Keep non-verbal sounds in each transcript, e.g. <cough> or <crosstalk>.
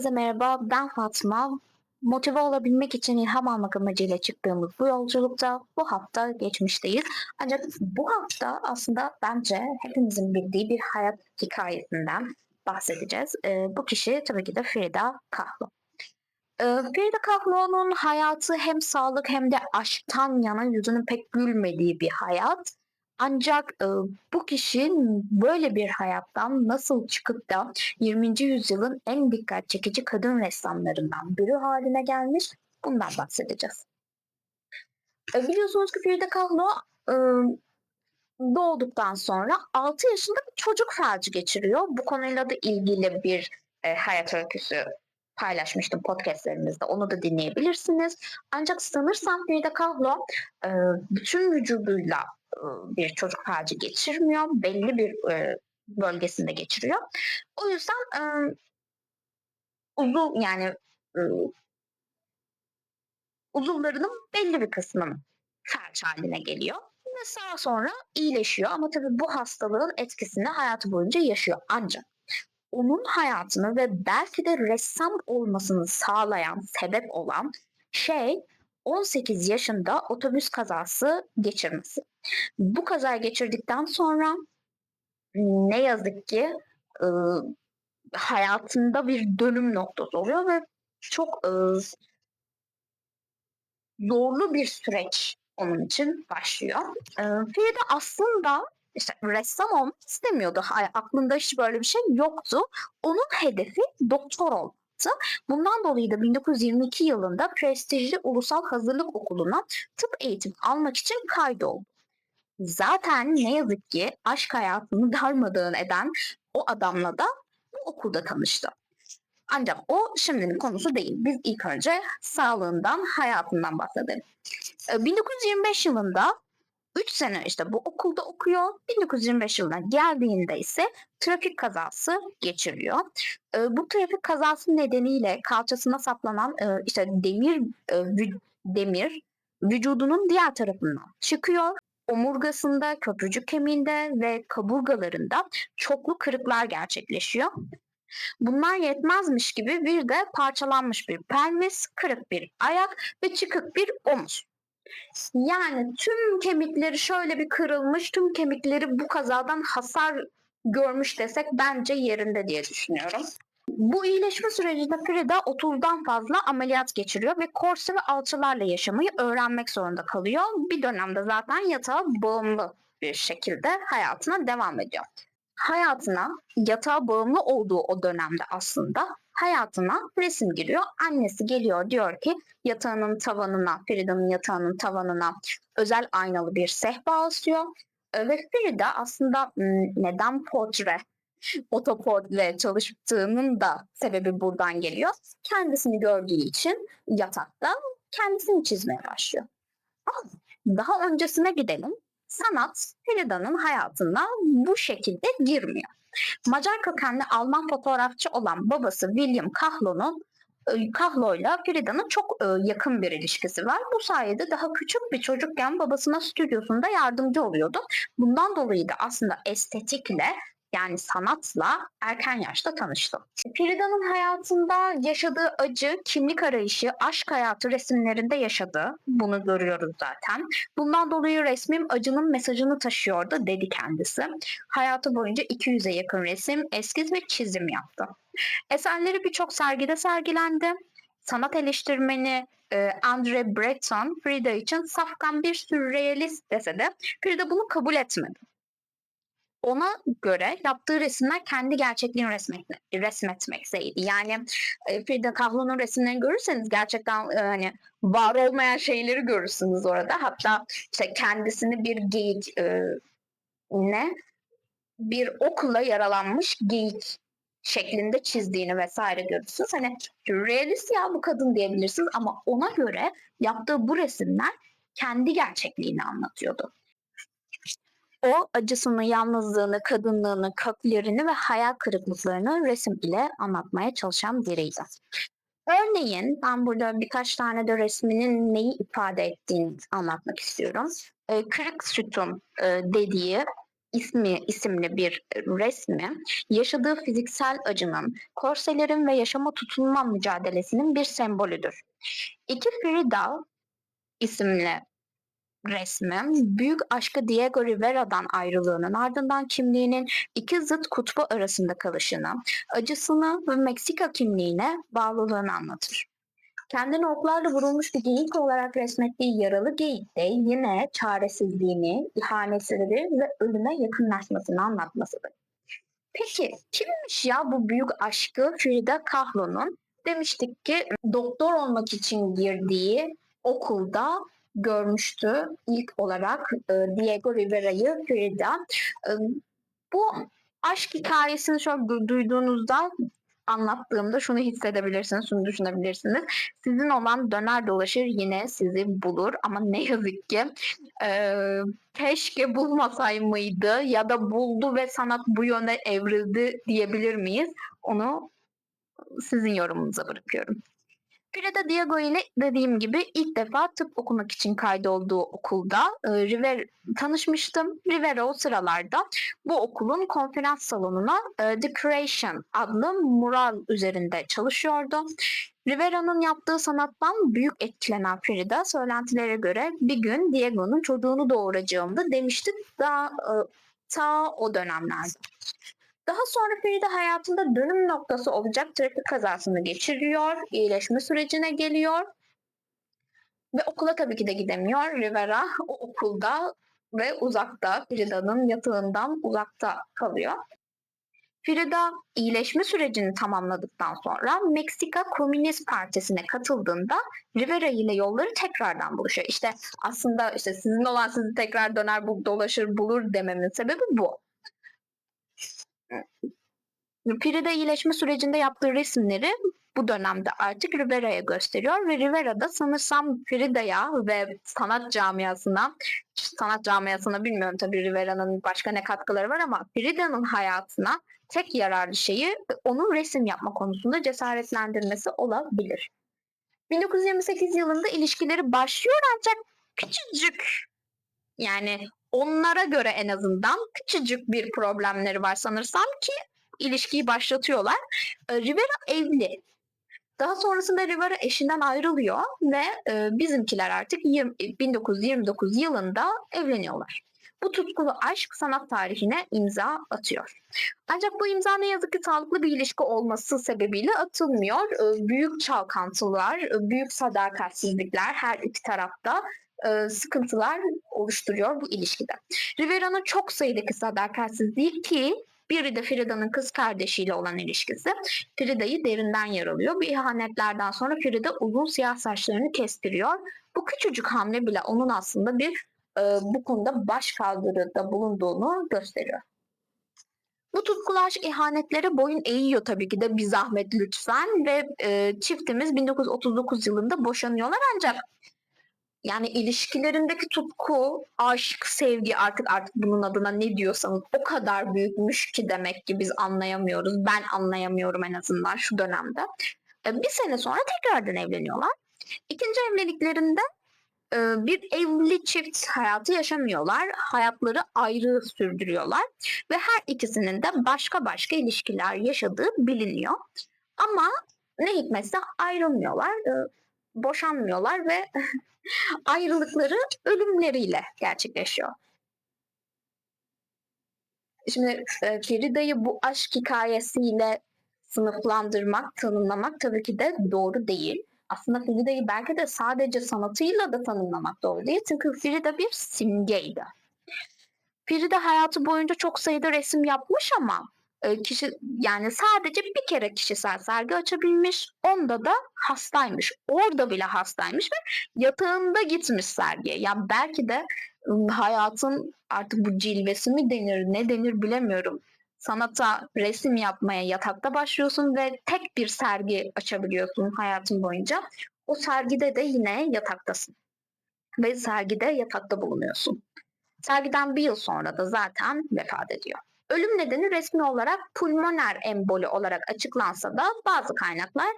Herkese merhaba, ben Fatma. Motive olabilmek için ilham almak amacıyla çıktığımız bu yolculukta bu hafta geçmişteyiz. Ancak bu hafta aslında bence hepimizin bildiği bir hayat hikayesinden bahsedeceğiz. Ee, bu kişi tabii ki de Frida Kahlo. Ee, Frida Kahlo'nun hayatı hem sağlık hem de aşktan yana yüzünün pek gülmediği bir hayat. Ancak e, bu kişi böyle bir hayattan nasıl çıkıp da 20. yüzyılın en dikkat çekici kadın ressamlarından biri haline gelmiş bundan bahsedeceğiz. E, biliyorsunuz ki Frida Kahlo e, doğduktan sonra 6 yaşında bir çocuk felci geçiriyor. Bu konuyla da ilgili bir e, hayat öyküsü paylaşmıştım podcastlerimizde. Onu da dinleyebilirsiniz. Ancak sanırsam Frida Kahlo e, bütün vücuduyla bir çocuk felci geçirmiyor. Belli bir e, bölgesinde geçiriyor. O yüzden e, uzun yani e, uzuvlarının belli bir kısmının felç haline geliyor. Ve daha sonra iyileşiyor ama tabii bu hastalığın etkisini hayatı boyunca yaşıyor. Ancak onun hayatını ve belki de ressam olmasını sağlayan, sebep olan şey 18 yaşında otobüs kazası geçirmesi. Bu kazayı geçirdikten sonra ne yazık ki e, hayatında bir dönüm noktası oluyor ve çok e, zorlu bir süreç onun için başlıyor. E, Frida aslında işte ressam olmak istemiyordu. Aklında hiç böyle bir şey yoktu. Onun hedefi doktor olmaktı. Bundan dolayı da 1922 yılında prestijli Ulusal Hazırlık Okulu'na tıp eğitimi almak için kaydoldu. Zaten ne yazık ki aşk hayatını darmadağın eden o adamla da bu okulda tanıştı. Ancak o şimdinin konusu değil. Biz ilk önce sağlığından, hayatından bahsedelim. 1925 ee, yılında 3 sene işte bu okulda okuyor. 1925 yılına geldiğinde ise trafik kazası geçiriyor. E, bu trafik kazası nedeniyle kalçasına saplanan e, işte demir e, demir vücudunun diğer tarafından çıkıyor. Omurgasında, köprücük kemiğinde ve kaburgalarında çoklu kırıklar gerçekleşiyor. Bunlar yetmezmiş gibi bir de parçalanmış bir pelvis, kırık bir ayak ve çıkık bir omuz. Yani tüm kemikleri şöyle bir kırılmış, tüm kemikleri bu kazadan hasar görmüş desek bence yerinde diye düşünüyorum. Bu iyileşme sürecinde Frida 30'dan fazla ameliyat geçiriyor ve korse ve alçılarla yaşamayı öğrenmek zorunda kalıyor. Bir dönemde zaten yatağa bağımlı bir şekilde hayatına devam ediyor. Hayatına yatağa bağımlı olduğu o dönemde aslında hayatına resim giriyor. Annesi geliyor diyor ki yatağının tavanına, Frida'nın yatağının tavanına özel aynalı bir sehpa asıyor. Ee, ve Frida aslında neden portre, otoportre çalıştığının da sebebi buradan geliyor. Kendisini gördüğü için yatakta kendisini çizmeye başlıyor. Daha öncesine gidelim. Sanat Frida'nın hayatına bu şekilde girmiyor. Macar kökenli Alman fotoğrafçı olan babası William Kahlo'nun e, Kahlo'yla Frida'nın çok e, yakın bir ilişkisi var. Bu sayede daha küçük bir çocukken babasına stüdyosunda yardımcı oluyordu. Bundan dolayı da aslında estetikle yani sanatla erken yaşta tanıştım. Frida'nın hayatında yaşadığı acı, kimlik arayışı, aşk hayatı resimlerinde yaşadı. Bunu görüyoruz zaten. Bundan dolayı resmim acının mesajını taşıyordu dedi kendisi. Hayatı boyunca 200'e yakın resim, eskiz ve çizim yaptı. Eserleri birçok sergide sergilendi. Sanat eleştirmeni e, Andre Breton Frida için safkan bir sürrealist dese de Frida bunu kabul etmedi ona göre yaptığı resimler kendi gerçekliğini resmet, resmetmekteydi. Yani e, Frida Kahlo'nun resimlerini görürseniz gerçekten e, hani var olmayan şeyleri görürsünüz orada. Hatta işte kendisini bir geyik e, ne bir okula yaralanmış geyik şeklinde çizdiğini vesaire görürsünüz. Hani realist ya bu kadın diyebilirsiniz ama ona göre yaptığı bu resimler kendi gerçekliğini anlatıyordu. O acısını, yalnızlığını, kadınlığını, köklerini ve hayal kırıklıklarını resim ile anlatmaya çalışan biriydi. Örneğin ben burada birkaç tane de resminin neyi ifade ettiğini anlatmak istiyorum. E, kırık sütun e, dediği ismi isimli bir resmi yaşadığı fiziksel acının, korselerin ve yaşama tutunma mücadelesinin bir sembolüdür. İki Frida isimli resmi büyük aşkı Diego Rivera'dan ayrılığının ardından kimliğinin iki zıt kutbu arasında kalışını, acısını ve Meksika kimliğine bağlılığını anlatır. Kendini oklarla vurulmuş bir geyik olarak resmettiği yaralı geyikte yine çaresizliğini, ihanetleri ve ölüme yakınlaşmasını anlatmasıdır. Peki kimmiş ya bu büyük aşkı Frida Kahlo'nun? Demiştik ki doktor olmak için girdiği okulda görmüştü ilk olarak e, Diego Rivera'yı Frida. E, bu aşk hikayesini şöyle du- duyduğunuzda anlattığımda şunu hissedebilirsiniz, şunu düşünebilirsiniz. Sizin olan döner dolaşır yine sizi bulur ama ne yazık ki e, keşke bulmasay mıydı ya da buldu ve sanat bu yöne evrildi diyebilir miyiz? Onu sizin yorumunuza bırakıyorum. Frida Diego ile dediğim gibi ilk defa tıp okumak için kaydolduğu okulda e, River tanışmıştım. Rivera o sıralarda bu okulun konferans salonuna e, The Creation adlı mural üzerinde çalışıyordu. Rivera'nın yaptığı sanattan büyük etkilenen Frida söylentilere göre bir gün Diego'nun çocuğunu doğuracağımda demişti daha e, ta o dönemlerde. Daha sonra Frida hayatında dönüm noktası olacak trafik kazasını geçiriyor, iyileşme sürecine geliyor ve okula tabii ki de gidemiyor. Rivera o okulda ve uzakta, Frida'nın yatağından uzakta kalıyor. Frida iyileşme sürecini tamamladıktan sonra Meksika Komünist Partisi'ne katıldığında Rivera ile yolları tekrardan buluşuyor. İşte aslında işte sizin olan sizi tekrar döner bu dolaşır bulur dememin sebebi bu. Frida iyileşme sürecinde yaptığı resimleri bu dönemde artık Rivera'ya gösteriyor ve Rivera da sanırsam Frida'ya ve sanat camiasına, sanat camiasına bilmiyorum tabii Rivera'nın başka ne katkıları var ama Frida'nın hayatına tek yararlı şeyi onun resim yapma konusunda cesaretlendirmesi olabilir. 1928 yılında ilişkileri başlıyor ancak küçücük yani onlara göre en azından küçücük bir problemleri var sanırsam ki ilişkiyi başlatıyorlar. E, Rivera evli. Daha sonrasında Rivera eşinden ayrılıyor ve e, bizimkiler artık 20, 1929 yılında evleniyorlar. Bu tutkulu aşk sanat tarihine imza atıyor. Ancak bu imza ne yazık ki sağlıklı bir ilişki olması sebebiyle atılmıyor. E, büyük çalkantılar, e, büyük sadakatsizlikler her iki tarafta e, sıkıntılar oluşturuyor bu ilişkide. Rivera'nın çok sayıdaki sadakatsizliği ki biri de Frida'nın kız kardeşiyle olan ilişkisi Frida'yı derinden yaralıyor. Bu ihanetlerden sonra Frida uzun siyah saçlarını kestiriyor. Bu küçücük hamle bile onun aslında bir e, bu konuda baş kaldırıda bulunduğunu gösteriyor. Bu tutkulu aşk ihanetlere boyun eğiyor tabii ki de bir zahmet lütfen ve e, çiftimiz 1939 yılında boşanıyorlar ancak yani ilişkilerindeki tutku, aşk, sevgi artık artık bunun adına ne diyorsanız o kadar büyükmüş ki demek ki biz anlayamıyoruz. Ben anlayamıyorum en azından şu dönemde. E, bir sene sonra tekrardan evleniyorlar. İkinci evliliklerinde e, bir evli çift hayatı yaşamıyorlar. Hayatları ayrı sürdürüyorlar ve her ikisinin de başka başka ilişkiler yaşadığı biliniyor. Ama ne hikmetse ayrılmıyorlar, e, boşanmıyorlar ve <laughs> ayrılıkları ölümleriyle gerçekleşiyor. Şimdi e, Ferida'yı bu aşk hikayesiyle sınıflandırmak, tanımlamak tabii ki de doğru değil. Aslında Ferida'yı belki de sadece sanatıyla da tanımlamak doğru değil. Çünkü Frida bir simgeydi. Frida hayatı boyunca çok sayıda resim yapmış ama e, kişi yani sadece bir kere kişisel sergi açabilmiş. Onda da hastaymış. Orada bile hastaymış ve yatağında gitmiş sergiye. Yani belki de hayatın artık bu cilvesi mi denir ne denir bilemiyorum. Sanata, resim yapmaya yatakta başlıyorsun ve tek bir sergi açabiliyorsun hayatın boyunca. O sergide de yine yataktasın. Ve sergide yatakta bulunuyorsun. Sergiden bir yıl sonra da zaten vefat ediyor. Ölüm nedeni resmi olarak pulmoner emboli olarak açıklansa da bazı kaynaklar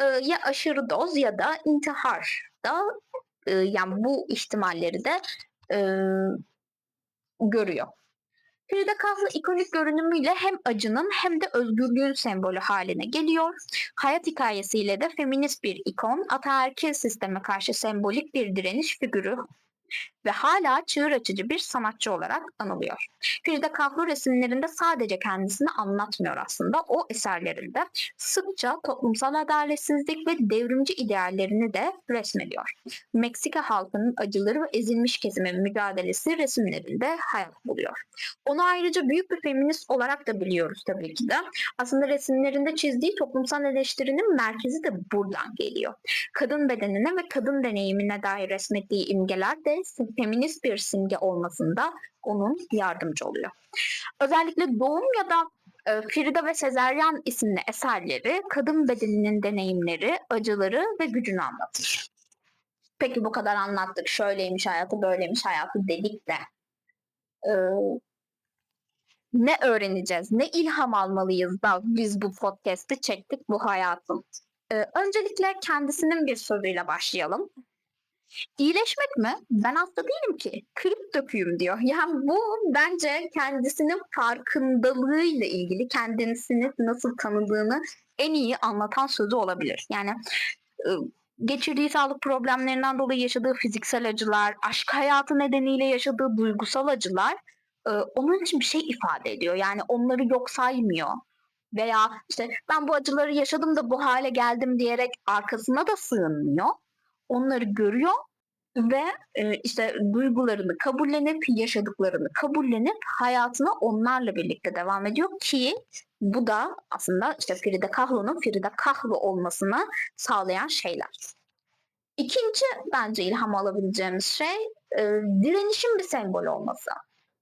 e, ya aşırı doz ya da intihar da e, yani bu ihtimalleri de e, görüyor. Frida Kahlo ikonik görünümüyle hem acının hem de özgürlüğün sembolü haline geliyor. Hayat hikayesiyle de feminist bir ikon, ataerkil sisteme karşı sembolik bir direniş figürü ve hala çığır açıcı bir sanatçı olarak anılıyor. Frida Kahlo resimlerinde sadece kendisini anlatmıyor aslında. O eserlerinde sıkça toplumsal adaletsizlik ve devrimci ideallerini de resmediyor. Meksika halkının acıları ve ezilmiş kesimin mücadelesi resimlerinde hayat buluyor. Onu ayrıca büyük bir feminist olarak da biliyoruz tabii ki de. Aslında resimlerinde çizdiği toplumsal eleştirinin merkezi de buradan geliyor. Kadın bedenine ve kadın deneyimine dair resmettiği imgeler de feminist bir simge olmasında onun yardımcı oluyor. Özellikle doğum ya da e, Frida ve Sezeryan isimli eserleri kadın bedeninin deneyimleri, acıları ve gücünü anlatır. Peki bu kadar anlattık. Şöyleymiş hayatı, böyleymiş hayatı dedik de e, ne öğreneceğiz, ne ilham almalıyız da biz bu podcast'i çektik bu hayatın. E, öncelikle kendisinin bir sözüyle başlayalım. İyileşmek mi? Ben hasta değilim ki. Kırıp döküyüm diyor. Yani bu bence kendisinin farkındalığıyla ilgili kendisini nasıl tanıdığını en iyi anlatan sözü olabilir. Yani e, geçirdiği sağlık problemlerinden dolayı yaşadığı fiziksel acılar, aşk hayatı nedeniyle yaşadığı duygusal acılar onun için bir şey ifade ediyor. Yani onları yok saymıyor. Veya işte ben bu acıları yaşadım da bu hale geldim diyerek arkasına da sığınmıyor onları görüyor ve e, işte duygularını kabullenip yaşadıklarını kabullenip hayatına onlarla birlikte devam ediyor ki bu da aslında işte Frida Kahlo'nun Frida Kahlo olmasını sağlayan şeyler. İkinci bence ilham alabileceğimiz şey e, direnişin bir sembol olması.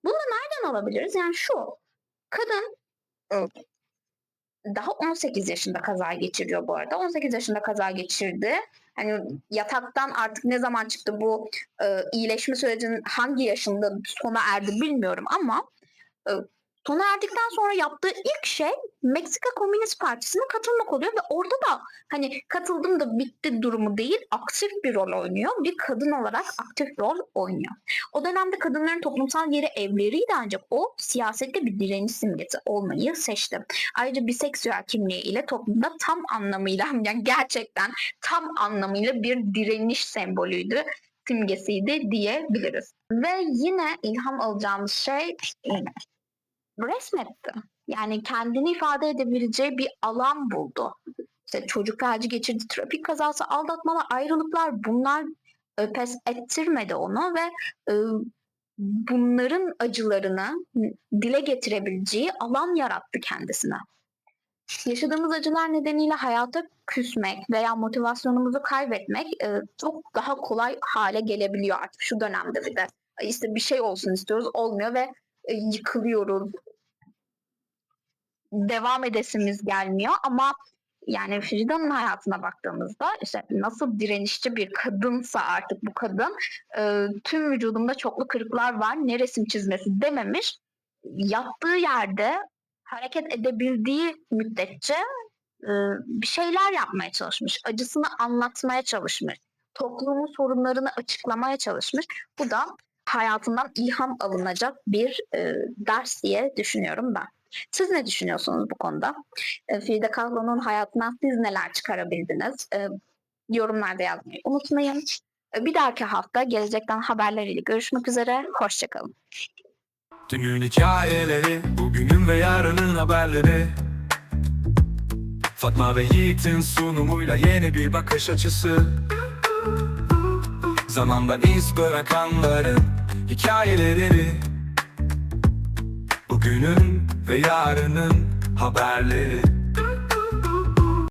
Bunu nereden alabiliriz? Yani şu kadın daha 18 yaşında kaza geçiriyor bu arada. 18 yaşında kaza geçirdi hani yataktan artık ne zaman çıktı bu e, iyileşme sürecinin hangi yaşında sona erdi bilmiyorum ama e, sona erdikten sonra yaptığı ilk şey Meksika Komünist Partisi'ne katılmak oluyor ve orada da hani katıldım da bitti durumu değil aktif bir rol oynuyor. Bir kadın olarak aktif rol oynuyor. O dönemde kadınların toplumsal yeri evleriydi ancak o siyasette bir direniş simgesi olmayı seçti. Ayrıca biseksüel kimliği ile toplumda tam anlamıyla <laughs> yani gerçekten tam anlamıyla bir direniş sembolüydü simgesiydi diyebiliriz. Ve yine ilham alacağımız şey resmetti. Yani kendini ifade edebileceği bir alan buldu. İşte çocuk felci geçirdi, trafik kazası, aldatmalar, ayrılıklar bunlar e, pes ettirmedi onu ve e, bunların acılarını dile getirebileceği alan yarattı kendisine. Yaşadığımız acılar nedeniyle hayata küsmek veya motivasyonumuzu kaybetmek e, çok daha kolay hale gelebiliyor artık şu dönemde bir de. İşte bir şey olsun istiyoruz, olmuyor ve yıkılıyoruz. Devam edesimiz gelmiyor ama yani Frida'nın hayatına baktığımızda işte nasıl direnişçi bir kadınsa artık bu kadın e, tüm vücudumda çoklu kırıklar var ne resim çizmesi dememiş. Yattığı yerde hareket edebildiği müddetçe e, bir şeyler yapmaya çalışmış. Acısını anlatmaya çalışmış. Toplumun sorunlarını açıklamaya çalışmış. Bu da hayatından ilham alınacak bir e, ders diye düşünüyorum ben. Siz ne düşünüyorsunuz bu konuda? E, Frida Kahlo'nun hayatından siz neler çıkarabildiniz? E, yorumlarda yazmayı unutmayın. E, bir dahaki hafta gelecekten haberleriyle görüşmek üzere. Hoşçakalın. Dünün hikayeleri, bugünün ve yarının haberleri Fatma ve Yiğit'in sunumuyla yeni bir bakış açısı Zamandan iz bırakanların hikayeleri. Bugünün ve yarının haberleri